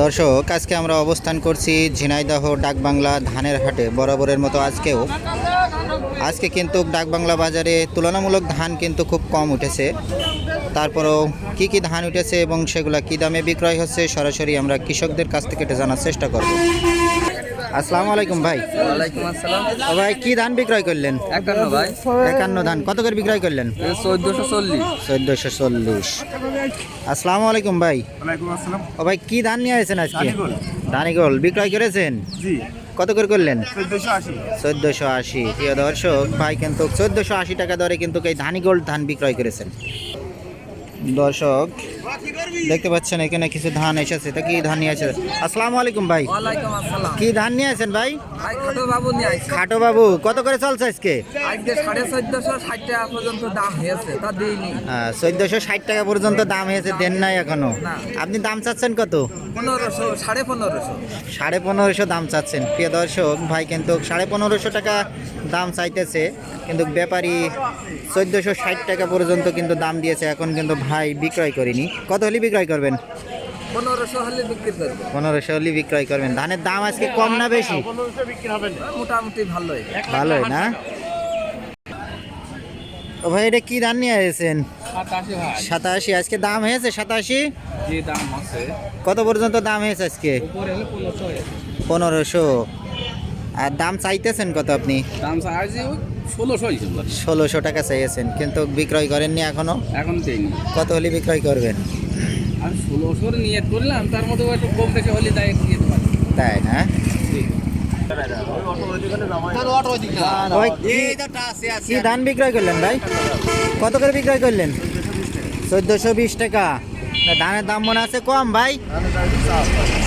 দর্শক, আজকে আমরা অবস্থান করছি ঝিনাইদহ ডাকবাংলা ধানের হাটে। বরাবরের মতো আজকেও। আজকে কিন্তু ডাকবাংলা বাজারে তুলনামূলক ধান কিন্তু খুব কম উঠেছে। তারপরেও কি কি ধান উঠেছে এবং সেগুলো কী দামে বিক্রয় হচ্ছে, সরাসরি আমরা কৃষকদের কাছ থেকে এটা জানার চেষ্টা করব। আসসালামু আলাইকুম ভাই। ওয়ালাইকুম আসসালাম। ও ভাই কি ধান বিক্রয় করলেন? একান্ন ভাই। একান্ন ধান। কত করে বিক্রয় করলেন? চোদ্দশো চল্লিশ। চোদ্দোশো চল্লিশ। আসসালামু আলাইকুম ভাই। ওয়ালাইকুম আসসালাম। ও ভাই কি ধান নিয়ে আসেন আজকে? ধানিগোল। বিক্রয় করেছেন? জি। কত করে করলেন? চোদ্দশো আশি। চোদ্দোশো আশি। প্রিয় দর্শক ভাই কিন্তু চোদ্দোশো আশি টাকা দরে কিন্তু এই ধানিগোল্ড ধান বিক্রয় করেছেন। দর্শক দেখতে পাচ্ছেন এখানে কিছু ধান এসেছে। তা কি ধান নিয়ে এসেছে আসসালামু আলাইকুম ভাই। কি ধান নিয়ে আছেন ভাই? খাটো বাবু কত করে চলছে আজকে? আজকে চোদ্দশো ষাট টাকা পর্যন্ত দাম হয়েছে চোদ্দোশো ষাট টাকা পর্যন্ত দাম হয়েছে দেন নাই এখনও। আপনি দাম চাচ্ছেন কত? পনেরোশো সাড়ে পনেরোশো। সাড়ে পনেরোশো দাম চাচ্ছেন। প্রিয় দর্শক ভাই কিন্তু সাড়ে পনেরোশো টাকা দাম চাইতেছে কিন্তু ব্যাপারী চোদ্দোশো ষাট টাকা পর্যন্ত কিন্তু দাম দিয়েছে এখন কিন্তু ভাই বিক্রয় করিনি। কত হলে বিক্রয় করবেন? পনেরোশো হলে বিক্রি করবে। পনেরোশো হলে বিক্রয় করবেন। ধানের দাম আজকে কম না বেশি? মোটামুটি ভালোই। ভালোই না? ও ভাই এটা কি ধান নিয়ে এসেছেন? সাতাশি আজকে দাম হয়েছে সাতাশি? যে দাম আছে। কত পর্যন্ত দাম হয়েছে আজকে? পনেরোশো। আর দাম চাইতেছেন কত আপনি? দাম ষোলোশো ষোলোশো টাকা চাইছেন কিন্তু বিক্রয় করেননি এখনও? এখন দেয়নি কত হলে বিক্রয় করবেন? আর ষোলোশোর নিয়ত করলাম তার মধ্যে একটু কম বেশি হলে তাই তাই না? ওই কি- ধান বিক্রয় করলেন ভাই? কত করে বিক্রয় করলেন? চোদ্দোশো বিশ টাকা। ধানের দাম মনে আছে কম ভাই?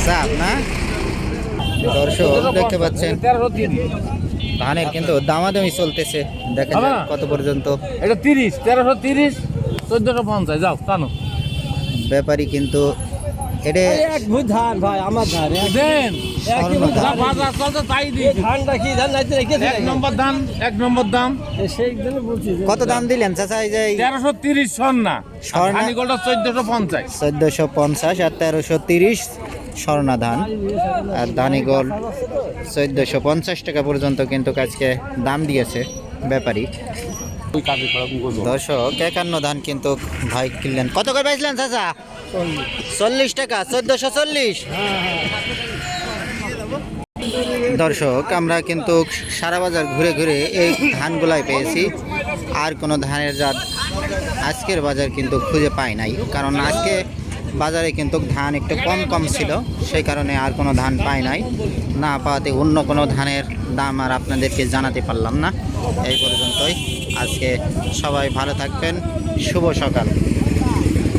চাপ না? দর্শক দেখতে পাচ্ছেন ধানের কিন্তু দামাদামি চলতেছে। দেখা যাক কত পর্যন্ত। এটা তিরিশ তেরোশো তিরিশ চোদ্দশো পঞ্চাশ যাও টানো। ব্যাপারী কিন্তু এটা এক ভূত ধান ভাই আমার ধান এক- দেন স্বর্ণ যা ধান। বাজার চলছে তাই দিই ধানটা কি ধান লাইতে রেখেছে এক নম্বর দাম এক নম্বর দাম। সেই জন্য বলছি কত দাম দিলেন চাচা এই যে স্বর্ণা। স্বর্ণা? আর তেরোশো তিরিশ। স্বর্ণা ধান আর ধানিগোল চোদ্দোশো পঞ্চাশ টাকা পর্যন্ত কিন্তু আজকে দাম দিয়েছে ব্যাপারী। দর্শক, একান্ন ধান কিন্তু ভাই কিনলেন। কত করে পাইছিলেন চাচা? চল্লিশ টাকা, চোদ্দোশো চল্লিশ। দর্শক, আমরা কিন্তু সারা বাজার ঘুরে ঘুরে এই ধানগুলাই পেয়েছি। আর কোনো ধানের জাত আজকের বাজার কিন্তু খুঁজে পাই নাই। কারণ আজকে বাজারে কিন্তু ধান একটু কম কম ছিল, সেই কারণে আর কোনো ধান পাই নাই। না পাওয়াতে অন্য কোনো ধানের দাম আর আপনাদেরকে জানাতে পারলাম না। এই পর্যন্তই। আজকে সবাই ভালো থাকবেন। শুভ সকাল।